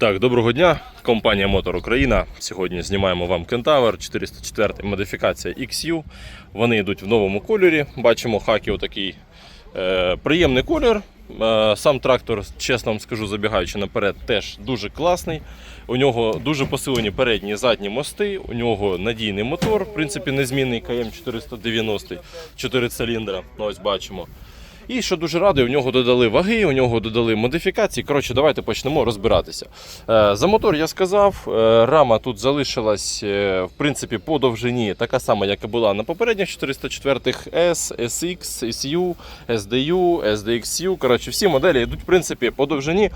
Так, доброго дня. Компанія Мотор Україна. Сьогодні знімаємо вам Кентавр 404 модифікація XU. Вони йдуть в новому кольорі. Бачимо хакі отакий е, приємний колір. Е, сам трактор, чесно вам скажу, забігаючи наперед, теж дуже класний. У нього дуже посилені передні і задні мости. У нього надійний мотор, в принципі, незмінний КМ 490 4 циліндра. Ось бачимо. І що дуже радий, у нього додали ваги, у нього додали модифікації. Коротше, давайте почнемо розбиратися. Е, За мотор я сказав, е, рама тут залишилась е, в принципі по довжині, така сама, як і була на попередніх 404 S, SX, SU, SDU, SDXU. Коротше, всі моделі йдуть в принципі по довжині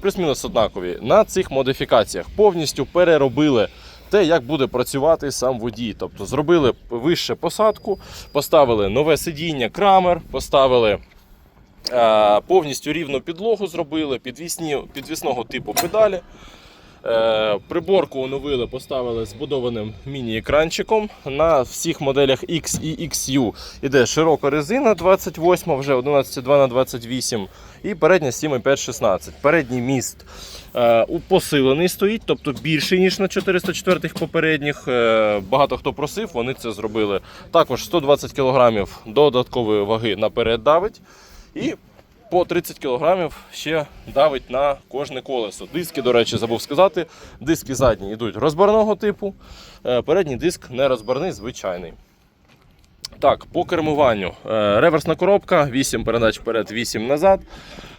плюс-мінус однакові. На цих модифікаціях повністю переробили. Те, як буде працювати сам водій. Тобто зробили вище посадку, поставили нове сидіння, крамер, поставили е, повністю рівну підлогу, зробили підвісні, підвісного типу педалі. Е, приборку оновили, поставили збудованим міні-екранчиком. На всіх моделях X і XU іде широка резина 28, вже 11,2 на 28 і передня 7,5-16. Передній міст е, посилений стоїть, тобто більший, ніж на 404 попередніх. Е, багато хто просив, вони це зробили. Також 120 кг додаткової ваги наперед давить. І по 30 кг ще давить на кожне колесо. Диски, до речі, забув сказати. Диски задні йдуть розбарного типу. е, Передній диск не розбарний, звичайний. Так, по кермуванню. Е, Реверсна коробка, 8 передач вперед, 8 назад.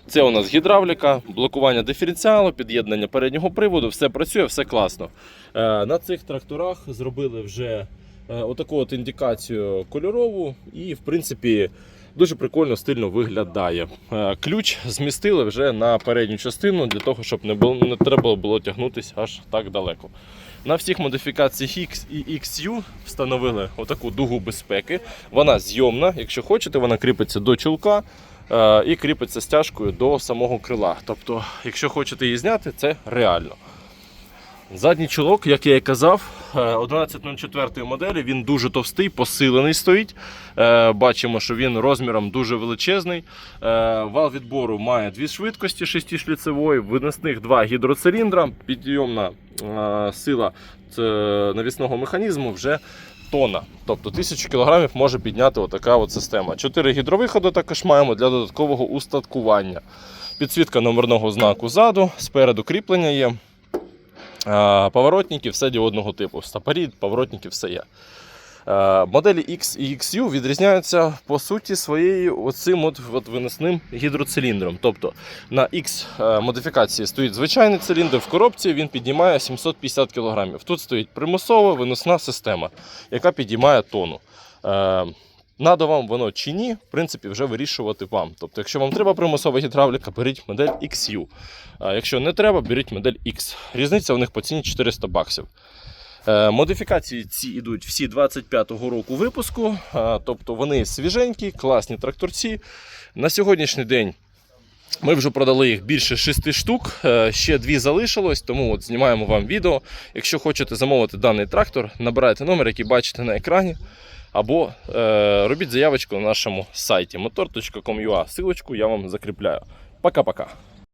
Це у нас гідравліка, блокування диференціалу, під'єднання переднього приводу, все працює, все класно. Е, На цих тракторах зробили вже отаку от індикацію кольорову і, в принципі, дуже прикольно, стильно виглядає. Е, Ключ змістили вже на передню частину для того, щоб не, було, не треба було тягнутися аж так далеко. На всіх модифікаціях X і XU встановили отаку дугу безпеки. Вона зйомна, якщо хочете, вона кріпиться до чулка е, і кріпиться стяжкою до самого крила. Тобто, якщо хочете її зняти, це реально. Задній чулок, як я і казав, е, 1104 моделі, він дуже товстий, посилений стоїть. Е, Бачимо, що він розміром дуже величезний. Е, Вал відбору має дві швидкості 6-шліцевої, виносних два гідроциліндра, підйомна е, сила навісного механізму вже тонна. Тобто 1000 кг може підняти отака от система. Чотири гідровиходи також маємо для додаткового устаткування. Підсвітка номерного знаку ззаду, спереду кріплення є. Е, Поворотники все діодного типу. Стопорі, поворотники, все є. Е, Моделі X і XU відрізняються по суті своєю оцим от, от виносним гідроциліндром. Тобто на X е, модифікації стоїть звичайний циліндр в коробці, він піднімає 750 кг. Тут стоїть примусова виносна система, яка підіймає тонну. Надо вам воно чи ні, в принципі, вже вирішувати вам. Тобто, якщо вам треба примусова гідравліка, беріть модель XU. А якщо не треба, беріть модель X. Різниця в них по ціні 400 баксів. Е, Модифікації ці йдуть всі 25-го року випуску, тобто вони свіженькі, класні тракторці. На сьогоднішній день ми вже продали їх більше 6 штук, е, ще дві залишилось, тому от знімаємо вам відео. Якщо хочете замовити даний трактор, набирайте номер, який бачите на екрані. Або е, робіть заявочку на нашому сайті motor.com.ua. Силочку я вам закріпляю. Пока-пока.